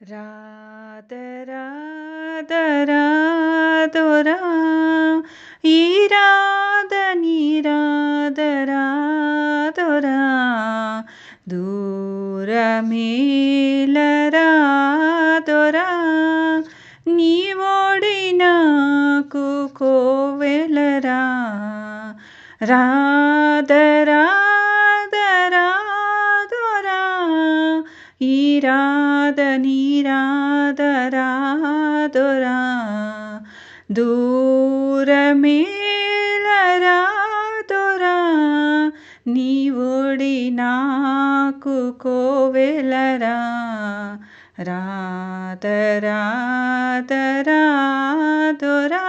రాధరాధరాధురా ఈ రాధ నీరాధరాధురా దూరమేలరాధురా నీ ఓడి నాకు కోవెలరా రాధరాధరాధురా ఈ రాధ నీరాధరాధురా దూరమేలరాధురా నీ ఒడి నాకు కోవెలరా రాధ రాధ రాధురా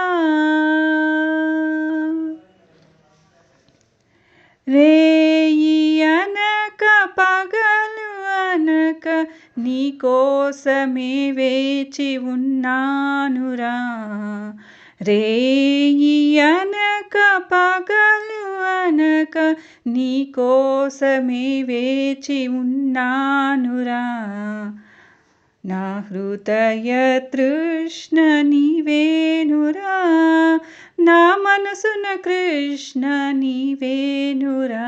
నీకోసమే వేచి ఉన్నానురా. రేయి అనక పగలు అనక నీకోసమే వేచి ఉన్నానురా. నా హృదయ తృష్ణ నీవేనురా. నా మనసున కృష్ణ నీవేనురా.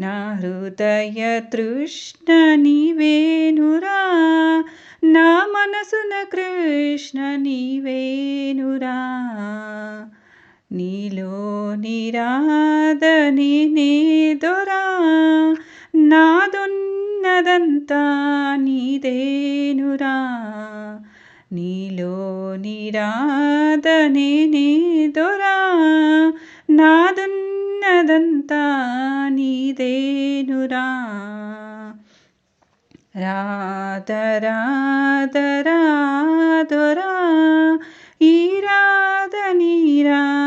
నా హృదయ తృష్ణ నీవే నీలో నిరాధని నేదొరా నాదున్నదంతా నీదేనురా. నీలో నిరాధనే నేదొరా నాదున్నదంతా నీదేనురా. రాధరాధరాధురా ఈ రాధ నీరా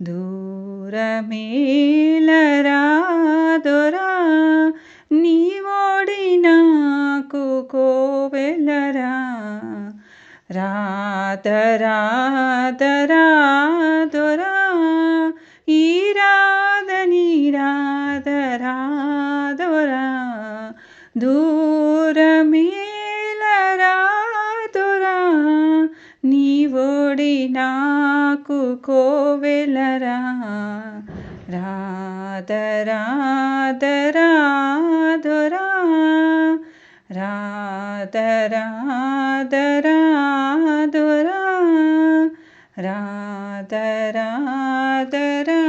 దూరమేలరాధురా నీ ఓడి నాకు కోవెలరా రాధరాధరాధురా ఈ రాధ నీరాధరాధురా దూరమేలరాధురా తోడి నాకు కోవెలరా? రాధరాధరాధరా రాధరాధరాధరా రాధరాధరా